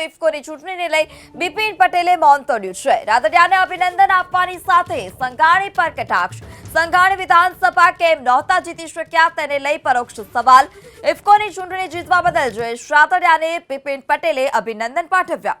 તો ઇફકોની ચૂંટણીને લઈ બિપિન પટેલે મૌન તોડ્યું છે. રાદડિયાને અભિનંદન આપવાની સાથે સંઘાણી પર કટાક્ષ. સંઘાણી વિધાનસભા કેમ નહોતા જીતી શક્યા તેને લઈ પરોક્ષ સવાલ. ઇફકોની ચૂંટણી જીતવા બદલ જયેશ રાદડિયાને બિપિન પટેલે અભિનંદન પાઠવ્યા.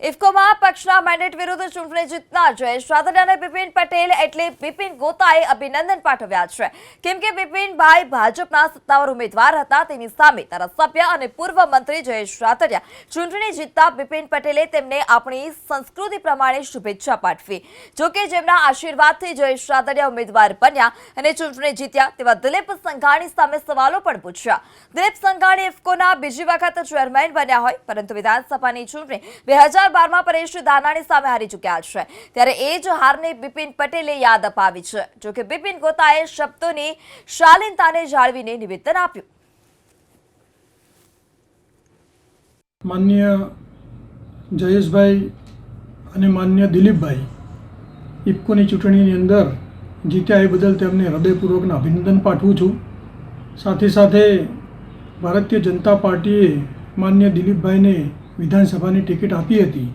ઇફકોમાં પક્ષના મેન્ડેટ વિરુદ્ધ ચૂંટણી જીતનાર જયેશ રાદડિયા અને બિપિન પટેલ એટલે બિપિન ગોતાએ અભિનંદન પાઠવ્યા છે. કેમ કે બિપિનભાઈ ભાજપના સત્તાવાર ઉમેદવાર હતા, તેની સામે ધારાસભ્ય અને પૂર્વ મંત્રી જયેશ રાદડિયા ચૂંટણી જીતતા બિપિન પટેલે તેમને આપણી સંસ્કૃતિ પ્રમાણે શુભેચ્છા પાઠવી. જોકે જેમના આશીર્વાદથી જયેશ રાદડિયા ઉમેદવાર બન્યા અને ચૂંટણી જીત્યા, તેવા દિલીપ સંઘાણી સામે સવાલો પણ પૂછ્યા. દિલીપ સંઘાણી ઇફકોના બીજી વખત ચેરમેન બન્યા હોય, પરંતુ વિધાનસભાની ચૂંટણી બે હજાર બારમાં પરેશ દાનાણી સામે હારી ચૂક્યા છે. ત્યારે એ જ હારને બિપિન પટેલે યાદ અપાવી છે. જોકે બિપિન ગોતાએ શબ્દોની શાલીનતાને જાળવીને નિવેદન આપ્યું. માન્ય જયેશભાઈ અને માન્ય દિલીપભાઈ ઇફકોની ચૂંટણીની અંદર જીત્યા એ બદલ તેમને હૃદયપૂર્વકના અભિનંદન પાઠવું છું. સાથે સાથે ભારતીય જનતા પાર્ટીએ માન્ય દિલીપભાઈને વિધાનસભાની ટિકિટ આપી હતી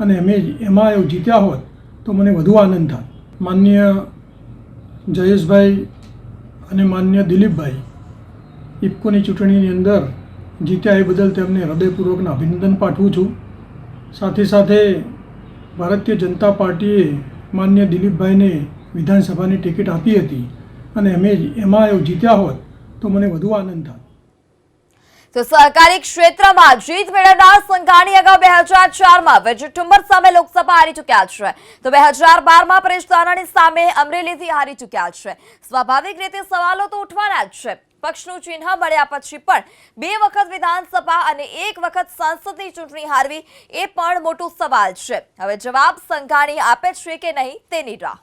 અને અમે એમાં એવું જીત્યા હોત તો મને વધુ આનંદ થાત. માન્ય જયેશભાઈ અને માન્ય દિલીપભાઈ ઇફકોની ચૂંટણીની અંદર જીત્યા એ બદલ તેમને હૃદયપૂર્વકના અભિનંદન પાઠવું છું. સાથે સાથે ભારતીય જનતા પાર્ટીએ માન્ય દિલીપભાઈને વિધાનસભાની ટિકિટ આપી હતી અને અમે એમાં એવું જીત્યા હોત તો મને વધુ આનંદ થાત. તો સહકારી ક્ષેત્રમાં જીત મેળવનાર સંઘાણી અગાઉ બે હજાર ચારમાં વેજી ઠુંબર સામે લોકસભા હારી ચૂક્યા છે. તો બે હજાર બારમાં પરેશ ધાનાણી સામે અમરેલીથી હારી ચૂક્યા છે. સ્વાભાવિક રીતે સવાલો તો ઉઠવાના જ છે. પક્ષનું ચિહ્ન મળ્યા પછી પણ બે વખત વિધાનસભા અને એક વખત સંસદની ચૂંટણી હારવી એ પણ મોટો સવાલ છે. હવે જવાબ સંઘાણી આપે છે કે નહીં તેની રાહ.